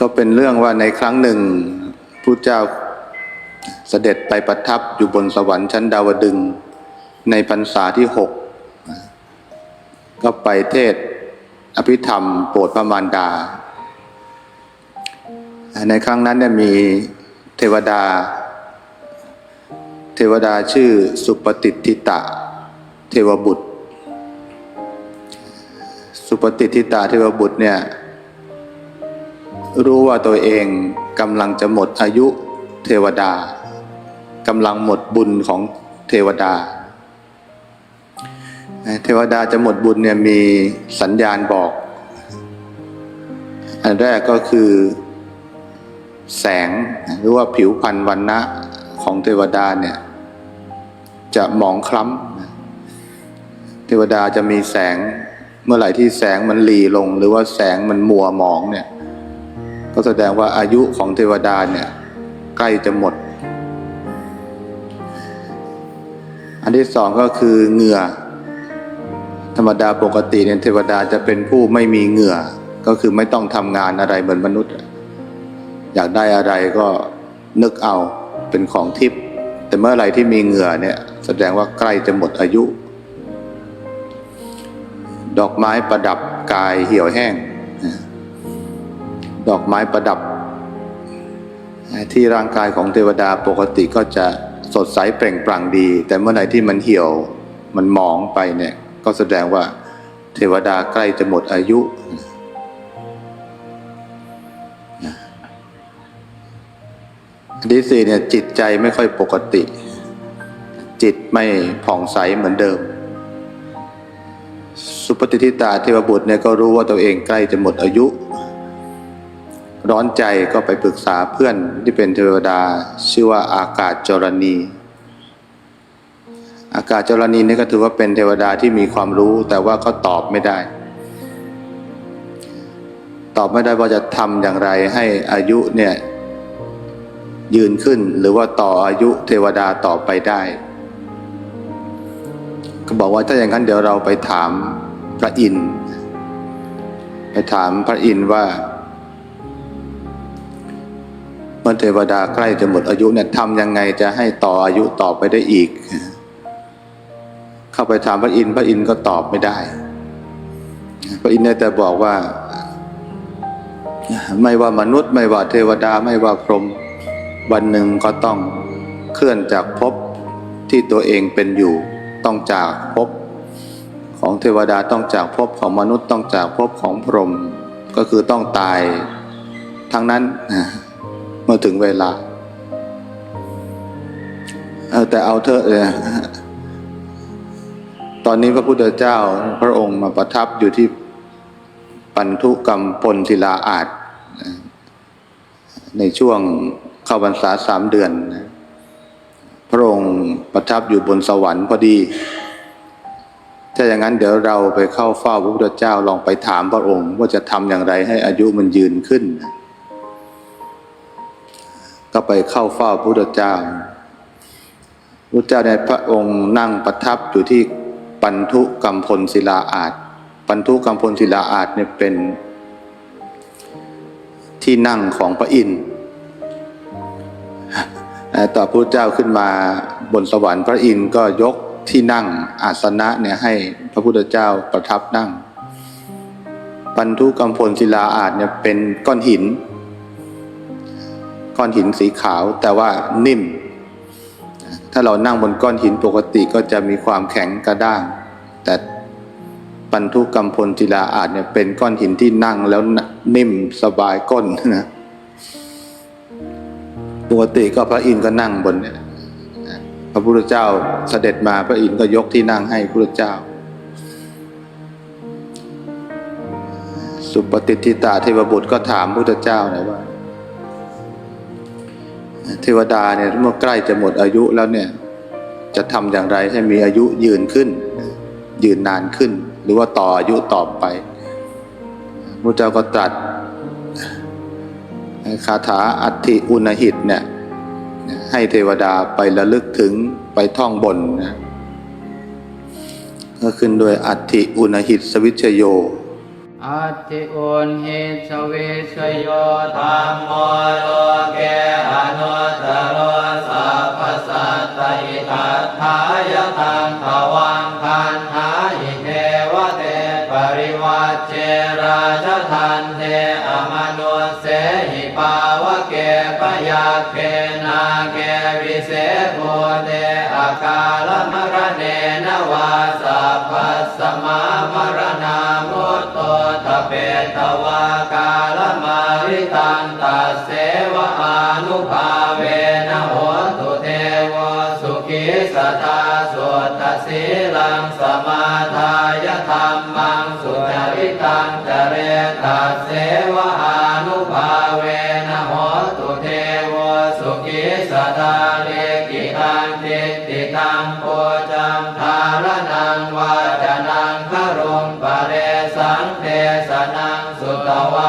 ก็เป็นเรื่องว่าในครั้งหนึ่งพระเจ้าเสด็จไปประทับอยู่บนสวรรค์ชั้นดาวดึงในพรรษาที่หกก็ไปเทศอภิธรรมโปรดพระมารดา ในครั้งนั้นเนี่ยมีเทวดา เทวดาชื่อสุปฏิทิตะ เทวบุตร สุปฏิทิตะเทวบุตรเนี่ย รู้ว่าตัวเองกำลังจะหมดอายุเทวดากำลังหมดบุญของเทวดา เทวดาจะหมดบุญเนี่ยมีสัญญาณบอก อันแรกก็คือ แสงหรือว่าผิวพรรณวันนะของเทวดาเนี่ยจะหมองคล้ำเทวดาจะมีแสงเมื่อไหร่ที่แสงมันหลีลง หรือว่าแสงมันมัวหมองเนี่ย ก็แสดงว่าอายุของเทวดาเนี่ยใกล้จะหมด อันที่สองก็คือเหงื่อ ธรรมดาปกติเนี่ยเทวดาจะเป็นผู้ไม่มีเหงื่อ ก็คือไม่ต้องทำงานอะไรเหมือนมนุษย์ อยากได้อะไรก็นึกเอาเป็นของทิพย์แต่เมื่อไรที่มีเหงื่อเนี่ยแสดงว่าใกล้จะหมดอายุ ดอกไม้ประดับกายเหี่ยวแห้ง ดอกไม้ประดับ ที่ร่างกายของเทวดาปกติก็จะสดใสเปล่งปลั่งดี แต่เมื่อไหร่ที่มันเหี่ยวมันหมองไปเนี่ยก็แสดงว่าเทวดาใกล้จะหมดอายุ ที่สี่เนี่ยจิตใจไม่ค่อยปกติ จิตไม่ผ่องใสเหมือนเดิม สุปฏิทิตาเทวบุตรเนี่ยก็รู้ว่าตัวเองใกล้จะหมดอายุ ร้อนใจก็ไปปรึกษาเพื่อนที่เป็นเทวดา ชื่อว่าอากาศจรณี อากาศจรณีนี่ก็ถือว่าเป็นเทวดาที่มีความรู้แต่ว่าเขาตอบไม่ได้ ตอบไม่ได้ว่าจะทำอย่างไรให้อายุเนี่ยยืนขึ้นหรือว่าต่ออายุเทวดาต่อไปได้ ก็บอกว่าถ้าอย่างนั้นเดี๋ยวเราไปถามพระอินทร์ไปถามพระอินทร์ว่า เมื่อเทวดาใกล้จะหมดอายุเนี่ยทำยังไงจะให้ต่ออายุต่อไปได้อีก เข้าไปถามพระอินทร์พระอินทร์ก็ตอบไม่ได้ พระอินทร์ได้แต่บอกว่า ไม่ว่ามนุษย์ ไม่ว่าเทวดาไม่ว่าพรหมวันหนึ่งก็ต้องเคลื่อนจากภพที่ตัวเองเป็นอยู่ ต้องจากภพของเทวดาต้องจากภพของมนุษย์ต้องจากภพของพรหมก็คือต้องตายทั้งนั้นนะ มื่อถึงเวลา แต่เอาเถอะเออตอนนี้พระพุทธเจ้าพระองค์มาประทับอยู่ที่ปันทุกรรมปนศิลาอาจ ในช่วงเข้าพรรษาสามเดือน พระองค์ประทับอยู่บนสวรรค์พอดีถ้าอย่างนั้นเดี๋ยวเราไปเข้าเฝ้าพระพุทธเจ้าลองไปถามพระองค์ ว่าจะทำอย่างไรให้อายุมันยืนขึ้น ก็ไปเข้าเฝ้าพระพุทธเจ้าพระเจ้าในพระองค์นั่งประทับอยู่ที่ปันทุกรรมพลศิลาอาจปันทุกรรมพลศิลาอาจเนี่ยเป็น ที่นั่งของพระอินทร์ต่อพระเจ้าขึ้นมาบนสวรรค์พระอินทร์ก็ยกที่นั่งอาสนะเนี่ยให้พระพุทธเจ้าประทับนั่ง ปันทุกรรมพลศิลาอาจเนี่ยเป็นก้อนหิน ก้อนหินสีขาว แต่ว่านิ่ม ถ้าเรานั่งบนก้อนหินปกติก็จะมีความแข็งกระด้าง แต่ปันทุกรรมพลศิลาอาจเนี่ยเป็นก้อนหินที่นั่งแล้วนิ่มสบายก้นนะปกติก็พระอินทร์ก็นั่งบนเนี่ยพระพุทธเจ้าเสด็จมาพระอินทร์ก็ยกที่นั่งให้พระพุทธเจ้า สุปฏิทิตาเทวบุตรก็ถามพระพุทธเจ้านะว่า เทวดาเนี่ยเมื่อใกล้จะหมดอายุแล้วเนี่ยจะทำอย่างไรให้มีอายุยืนขึ้น ยืนนานขึ้น หรือว่าต่ออายุต่อไปพระเจ้าก็ตรัสคาถาอัติอุณหิตเนี่ยให้เทวดาไประลึกถึงไปท่องบนนะก็ขึ้นด้วยอัติอุณหิตสวิชโย อัติอุนหิสวิสโยธรรมโมโลเกอนุตโรสัพพสัตติทัฏฐายตังภวังคันหาอิเทวเตปริวัจเจราชทันเทอมนุสเสหิปาวเกปยาเคนาเกวิเศษโพเตอากาลมรเนนวาสัพพสมามรณา เปตวากาลมาริตังตัสเสวะอานุภาเวนะโหตุเทวสุขิสตาสุตตสีลังสมาทายธรรมังสุจริตังจเรตัสเสวะอานุภาเว ตว